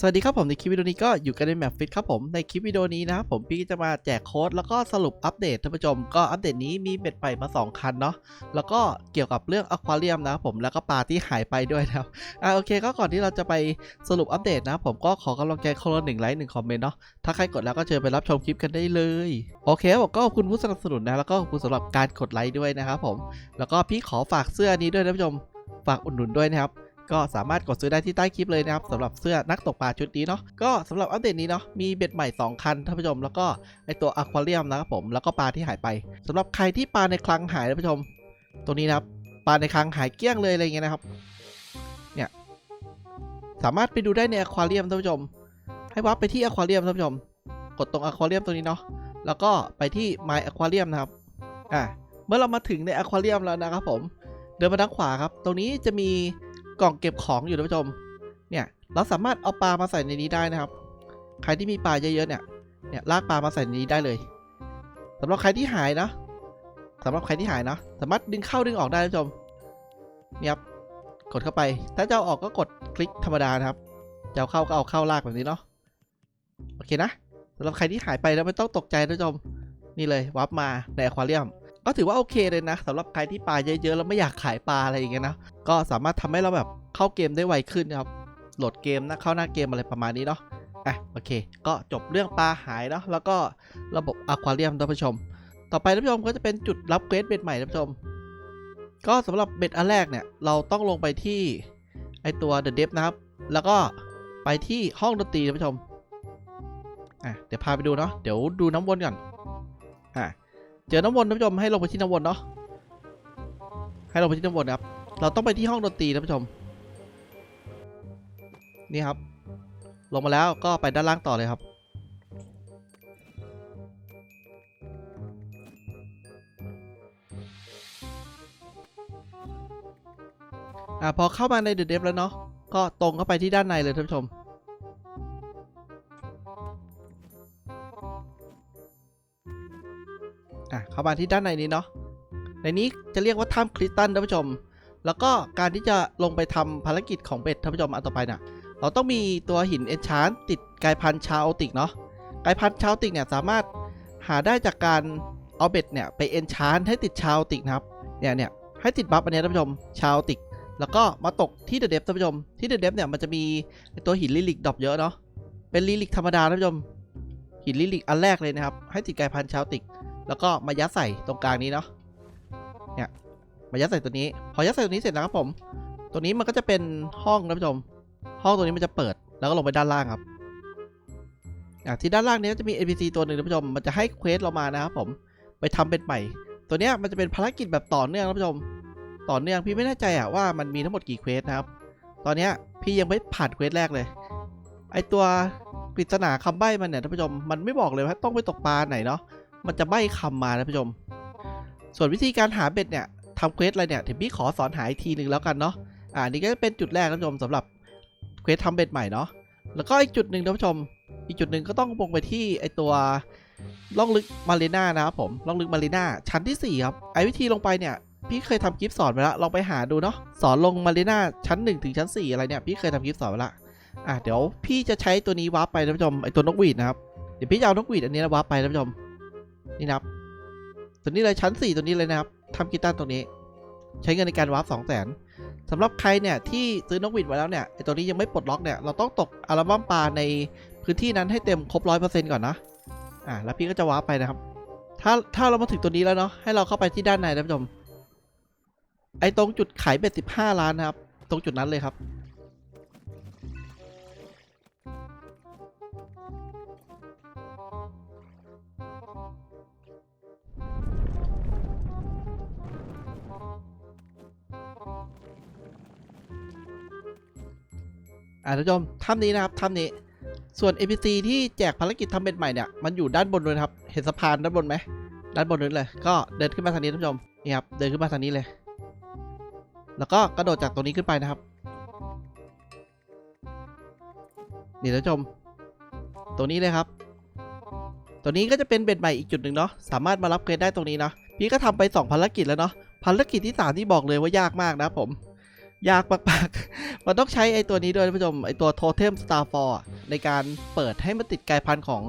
สวัสดีครับผมในคลิปวิดีโอนี้ก็อยู่กันในแมปฟิตครับผมในคลิปวิดีโอนี้นะครับผมพี่จะมาแจกโค้ดแล้วก็สรุปอัปเดตท่านผู้ชมก็อัปเดตนี้มีเบ็ดใหม่มา 2 คันเนาะแล้วก็เกี่ยวกับเรื่องอควาเรียมนะครับผมแล้วก็ปลาที่หายไปด้วยนะครับอ่าโอเคก็ก่อนที่เราจะไปสรุปอัปเดตนะครับผมก็ขอกำลังใจคนละหนึ่งไลค์หนึ่งคอมเมนต์เนาะถ้าใครกดแล้วก็เชิญไปรับชมคลิปกันได้เลยโอเคผมก็ขอบคุณผู้สนับสนุนนะแล้วก็ขอบคุณสำหรับการกดไลค์ด้วยนะครับผมแล้วก็พี่ขอฝากเสื้อนี้ด้วยนะท่านผู้ชมฝากอุดหนุนด้วยนะครับ ก็สามารถกดซื้อได้ที่ใต้คลิปเลยนะครับสำหรับเสื้อนักตกปลาชุดนี้เนาะก็สำหรับอัปเดตนี้เนาะมีเบ็ดใหม่ 2 คันท่านผู้ชม แล้วก็ไอตัวอะควาเรียมนะครับผมแล้วก็ปลาที่หายไปสำหรับใครที่ปลาในคลังหายท่านผู้ชม ตัวนี้นะครับปลาในคลังหายเกลี้ยงเลยอะไรเงี้ยนะครับเนี่ยสามารถไปดูได้ในอะควาเรียมท่านผู้ชม ให้วับไปที่อะควาเรียมท่านผู้ชม กดตรงอะควาเรียมตัวนี้เนาะแล้วก็ไปที่ My Aquarium นะครับอะเมื่อเรามาถึงในอะควาเรียมแล้วนะครับผม เดินมาทางขวาครับ ตรงนี้จะมี กล่องเก็บของอยู่ท่านผู้ชม เนี่ย เราสามารถเอาปลามาใส่ในนี้ได้นะครับ ใครที่มีปลาเยอะๆเนี่ย เนี่ยลากปลามาใส่ในนี้ได้เลยสำหรับใครที่หายนะสำหรับใครที่หายนะ สามารถดึงเข้าดึงออกได้ท่านผู้ชม เนี่ยครับ กดเข้าไป ถ้าจะเอาออกก็กดคลิกธรรมดานะครับ จะเอาเข้าก็เอาเข้าลากแบบนี้เนาะ โอเคนะสำหรับใครที่หายไปแล้วไม่ต้องตกใจท่านผู้ชม นี่เลยวับมาในอควาเรียม ก็ถือว่าโอเคเลยนะสำหรับใครที่ปลาเยอะๆแล้วไม่อยากขายปลาอะไรอย่างเงี้ยนะก็สามารถทำให้เราแบบเข้าเกมได้ไวขึ้นครับโหลดเกมนะเข้าหน้าเกมอะไรประมาณนี้เนาะอะโอเค ก็จบเรื่องปลาหายเนาะแล้วก็ระบบอควาเรียมท่านผู้ชม ต่อไปท่านผู้ชมก็จะเป็นจุดรับเควสเบ็ดใหม่ท่านผู้ชม ก็สำหรับเบ็ดอันแรกเนี่ยเราต้องลงไปที่ไอตัว The d e p นะครับ แล้วก็ไปที่ห้องดนตรีท่านผู้ชมอะเดี๋ยวพาไปดูเนาะเดี๋ยวดูน้ำวนก่อน เจอน้ำวนท่านผู้ชมให้ลงไปที่น้ำวนเนาะให้ลงไปที่น้ำวนนะครับ เราต้องไปที่ห้องดนตรีท่านผู้ชม นี่ครับ ลงมาแล้วก็ไปด้านล่างต่อเลยครับ อะพอเข้ามาในเดอะเดฟแล้วเนาะก็ตรงเข้าไปที่ด้านในเลยท่านผู้ชม เข้ามาที่ด้านในนี้เนาะในนี้จะเรียกว่าถ้ำคริสตัลท่านผู้ชม แล้วก็การที่จะลงไปทำภารกิจของเบ็ดท่านผู้ชมอันต่อไปน่ะ เราต้องมีตัวหินเอนชานติดกายพันธุ์ชาวติกเนาะกายพันธุ์ชาวติกเนี่ยสามารถหาได้จากการเอาเบ็ดเนี่ยไปเอนชานให้ติดชาวติกนะครับเนี่ยเนี่ยให้ติดบัฟอันนี้ท่านผู้ชมชาวติก แล้วก็มาตกที่เดอะเดฟท่านผู้ชม ที่เดอะเดฟเนี่ยมันจะมีตัวหินลิลิกดรอปเยอะเนาะเป็นลิลิกธรรมดาท่านผู้ชมหินลิลิกอันแรกเลยนะครับให้ติดกายพันธุ์ชาวติก แล้วก็มายัดใส่ตรงกลางนี้เนาะเนี่ยมายัดใส่ตัวนี้ พอยัดใส่ตัวนี้เสร็จแล้วครับผม ตัวนี้มันก็จะเป็นห้องนะท่านผู้ชม ห้องตัวนี้มันจะเปิดแล้วก็ลงไปด้านล่างครับอะที่ด้านล่างนี้จะมี NPC ตัวหนึ่งท่านผู้ชมมันจะให้เควสเรามานะครับผมไปทำเป็นใหม่ ตัวเนี้ยมันจะเป็นภารกิจแบบต่อเนื่องท่านผู้ชม ต่อเนื่องพี่ไม่แน่ใจอะว่ามันมีทั้งหมดกี่เควสนะครับ ตอนเนี้ยพี่ยังไม่ผ่านเควสแรกเลย ไอตัวปริศนาคำใบ้มันเนี่ยท่านผู้ชมมันไม่บอกเลยว่าต้องไปตกปลาไหนเนาะ มันจะใบ้คำมาท่านผู้ชม ส่วนวิธีการหาเบ็ดเนี่ยทำเควสอะไรเนี่ยเดี๋ยวพี่ขอสอนหาอีกทีหนึ่งแล้วกันเนาะ อ่านี่ก็จะเป็นจุดแรกท่านผู้ชมสำหรับเควสทำเบ็ดใหม่เนาะ แล้วก็อีกจุดหนึ่งท่านผู้ชม อีกจุดหนึ่งก็ต้องลงไปที่ไอตัวล่องลึกมารีน่านะครับผมล่องลึกมารีน่าชั้นที่สี่ครับ ไอวิธีลงไปเนี่ยพี่เคยทำคลิปสอนไปแล้วลองไปหาดูเนาะสอนลงมารีน่าชั้น 1 ถึงชั้น 4 อะไรเนี่ยพี่เคยทำคลิปสอนไปละอะเดี๋ยวพี่จะใช้ตัวนี้วาร์ปไปท่านผู้ชมไอตัวนกหวีดนะครับเดี๋ยวพี่จะเอานกหวีดอันนี้นะวาร์ปไปท่านผู้ชม นี่นะครับ ตัวนี้เลยชั้น 4 ตัวนี้เลยนะครับทำกีตาร์ตรงนี้ ใช้เงินในการวาร์ปสองแสนสำหรับใครเนี่ยที่ซื้อนกหวีดมาแล้วเนี่ยไอตัวนี้ยังไม่ปลดล็อกเนี่ยเราต้องตกอัลบั้มปลาในพื้นที่นั้นให้เต็มครบร้อยเปอร์เซ็นต์ก่อนนะอะแล้วพี่ก็จะวาร์ปไปนะครับ ถ้าถ้าเรามาถึงตัวนี้แล้วเนาะให้เราเข้าไปที่ด้านในท่านผู้ชมไอ้ตรงจุดขายเบ็ดสิบห้าล้านนะครับ ตรงจุดนั้นเลยครับ อ่าท่านผู้ชมถ้ำนี้นะครับถ้ำนี้ ส่วน NPC ที่แจกภารกิจทำเบ็ดใหม่เนี่ยมันอยู่ด้านบนเลยครับ เห็นสะพานด้านบนไหมด้านบนนู้นเลย ก็เดินขึ้นมาทางนี้ท่านผู้ชมนี่ครับเดินขึ้นมาทางนี้เลย แล้วก็กระโดดจากตรงนี้ขึ้นไปนะครับนี่ท่านผู้ชมตัวนี้เลยครับ ตัวนี้ก็จะเป็นเบ็ดใหม่อีกจุดหนึ่งเนาะ สามารถมารับเควสได้ตรงนี้นะ พี่ก็ทำไป 2 ภารกิจแล้วเนาะ ภารกิจที่ 3 ที่บอกเลยว่ายากมากนะผม ยากมากๆ มันต้องใช้ไอตัวนี้ด้วยท่านผู้ชม ไอตัวโทเทมสตาร์ฟอร์ในการเปิดให้มันติดกลายพันธุ์ของ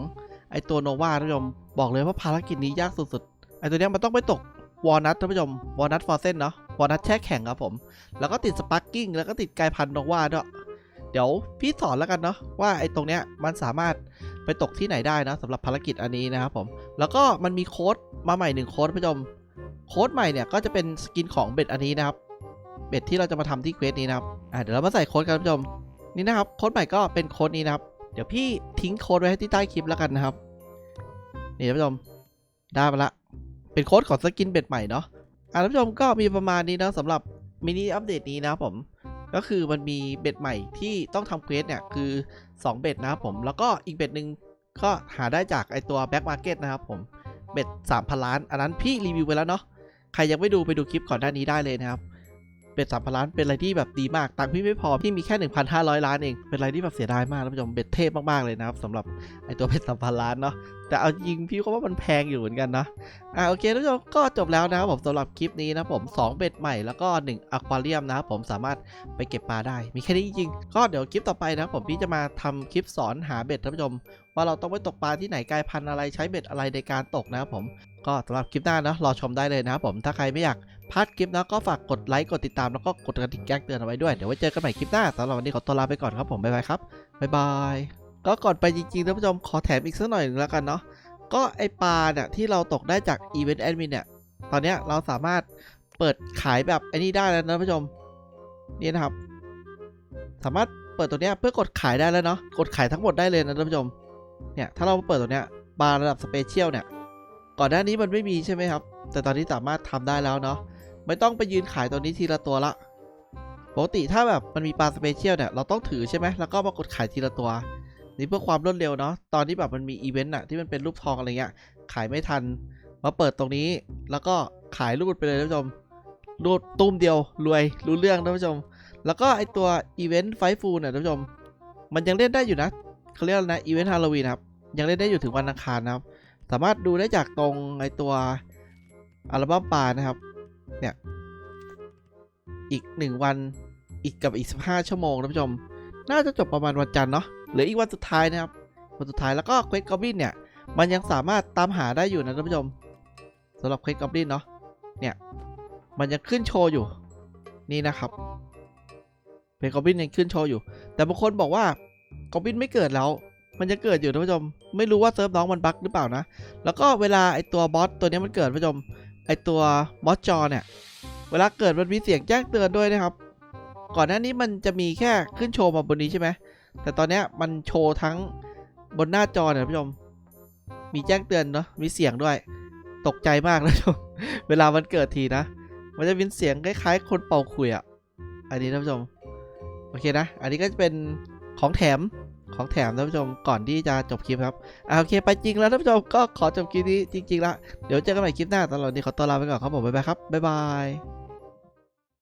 ไอตัวโนวาท่านผู้ชม บอกเลยว่าภารกิจนี้ยากสุดๆ ไอตัวเนี้ยมันต้องไปตกวอลนัทท่านผู้ชม วอลนัทฟอร์เซนเนาะ วอลนัทแช่แข็งครับผม แล้วก็ติดสปาร์กิ้ง แล้วก็ติดกลายพันธุ์โนวาด้วย เดี๋ยวพี่สอนแล้วกันเนาะว่าไอตรงเนี้ยมันสามารถไปตกที่ไหนได้นะสำหรับภารกิจอันนี้นะครับผม แล้วก็มันมีโค้ดมาใหม่หนึ่งโค้ดท่านผู้ชม โค้ดใหม่เนี่ยก็จะเป็นสกินของเบ็ดอันนี้นะครับ เบ็ดที่เราจะมาทำที่เควสนี้นะครับอ่าเดี๋ยวเรามาใส่โค้ดกันนผู้ชมนี่นะครับโค้ดใหม่ก็เป็นโค้ดนี้นะครับ เดี๋ยวพี่ทิ้งโค้ดไว้ให้ที่ใต้คลิปแล้วกันนะครับนี่ท่านผู้ชมได้มาละเป็นโค้ดของสกินเบ็ดใหม่เนาะอ่าท่านผู้ชมก็มีประมาณนี้นะสำหรับมินิอัปเดตนี้นะครับผมก็คือมันมีเบ็ดใหม่ที่ต้องทำเควสเนี่ยคือ 2 เบ็ดนะครับผมแล้วก็อีกเบ็ดหนึ่งก็หาได้จากไอตัวแบ็กมาร์เก็ตนะครับผมเบ็ด3,000 ล้าน อันนั้นพี่รีวิวไปแล้วเนาะใครยังไม่ดูไปดูคลิปก่อนหน้านี้ได้เลยนะครับ บ็ด3,000ล้านเป็นอะไรที่แบบดีมากตังค์พี่ไม่พอพี่มีแค่ 1,500 ล้านเองเป็นอะไรที่แบบเสียดายมากท่านผู้ชมเบ็ดเทพมากๆเลยนะครับสำหรับไอตัวเบ็ด3,000ล้านเนาะแต่เอาจริงพี่ก็ว่ามันแพงอยู่เหมือนกันนะอ่าโอเคท่านผู้ชมก็จบแล้วนะครับผมสำหรับคลิปนี้นะผม 2 เบ็ดใหม่แล้วก็1อะควาเรียมนะครับผมสามารถไปเก็บปลาได้ มีแค่นี้จริงๆก็เดี๋ยวคลิปต่อไปนะผมพี่จะมาทำคลิปสอนหาเบ็ดท่านผู้ชม ว่าเราต้องไปตกปลาที่ไหนกลายพันธุ์อะไรใช้เบ็ดอะไรในการตกนะครับผม ก็สำหรับคลิปหน้านะรอชมได้เลยนะครับผมถ้าใครไม่อยาก พลาดคลิปนะก็ฝากกดไลค์กดติดตามแล้วก็กดกระดิ่งแจ้งเตือนเอาไว้ด้วย เดี๋ยวไว้เจอกันใหม่คลิปหน้าสำหรับวันนี้ขอตัวลาไปก่อนครับผมบ๊ายบายครับบ๊ายบายก็ก่อนไปจริงๆท่านผู้ชมขอแถมอีกสักหน่อยหนึงแล้วกันเนาะก็ไอปลาเนี่ยที่เราตกได้จากอีเวนต์แอดมินเนี่ยตอนนี้เราสามารถเปิดขายแบบไอ้นี่ได้แล้วนะท่านผู้ชมนี่นะครับ สามารถเปิดตัวเนี้ยเพื่อกดขายได้แล้วเนาะกดขายทั้งหมดได้เลยนะท่านผู้ชมเนี่ยถ้าเราเปิดตัวเนี้ยปลาระดับสเปเชียลเนี่ยก่อนหน้านี้มันไม่มีใช่ไหมครับ แต่ตอนนี้สามารถทำได้แล้วเนาะ ไม่ต้องไปยืนขายตัวนี้ทีละตัวละ ปกติถ้าแบบมันมีปลาสเปเชียลเนี่ย เราต้องถือใช่ไหม แล้วก็มากดขายทีละตัว นี่เพื่อความรวดเร็วเนาะ ตอนที่แบบมันมีอีเวนต์อะที่มันเป็นรูปทองอะไรเงี้ย ขายไม่ทัน มาเปิดตรงนี้ แล้วก็ขายรูดไปเลยท่านผู้ชม รูดตุ้มเดียวรวยรู้เรื่องท่านผู้ชม แล้วก็ไอตัวอีเวนต์ไฟฟูเนี่ยท่านผู้ชม มันยังเล่นได้อยู่นะเขาเรียกนะอีเวนต์ฮาโลวีนครับ ยังเล่นได้อยู่ถึงวันอังคารนะครับ สามารถดูได้จากตรงไอตัวอัลบั้มปลานะครับ เนี่ย อีกหนึ่งวันอีกกับอีกสิบห้าชั่วโมงท่านผู้ชม น่าจะจบประมาณวันจันทร์เนาะเหลืออีกวันสุดท้ายนะครับ วันสุดท้ายแล้วก็เควสกอบลินเนี่ย มันยังสามารถตามหาได้อยู่นะท่านผู้ชมสำหรับเควสกอบลินเนาะเนี่ย มันยังขึ้นโชว์อยู่นี่นะครับเควสกอบลินยังขึ้นโชว์อยู่ แต่บางคนบอกว่ากอบลินไม่เกิดแล้ว มันจะเกิดอยู่ท่านผู้ชม ไม่รู้ว่าเซิร์ฟน้องมันบั๊กหรือเปล่านะ แล้วก็เวลาไอตัวบอสตัวนี้มันเกิดท่านผู้ชม ไอตัวมอสจอเนี่ย เวลาเกิดมันมีเสียงแจ้งเตือนด้วยนะครับ ก่อนหน้านี้มันจะมีแค่ขึ้นโชว์มาบนนี้ใช่ไหม แต่ตอนเนี้ยมันโชว์ทั้งบนหน้าจอเนี่ยท่านผู้ชม มีแจ้งเตือนเนาะ มีเสียงด้วย ตกใจมากนะผู้ชม เวลามันเกิดทีนะ มันจะเป็นเสียงคล้ายๆ คนเป่าขลุยอะอันนี้ท่านผู้ชม โอเคนะ อันนี้ก็จะเป็นของแถม ของแถมท่านผู้ชมก่อนที่จะจบคลิปครับอ่าโอเคไปจริงแล้วท่านผู้ชมก็ขอจบคลิปนี้จริงๆละเดี๋ยวเจอกันใหม่คลิปหน้าตลอดนี้ขอตัวลาไปก่อนครับผมบ๊ายบายครับบ๊ายบาย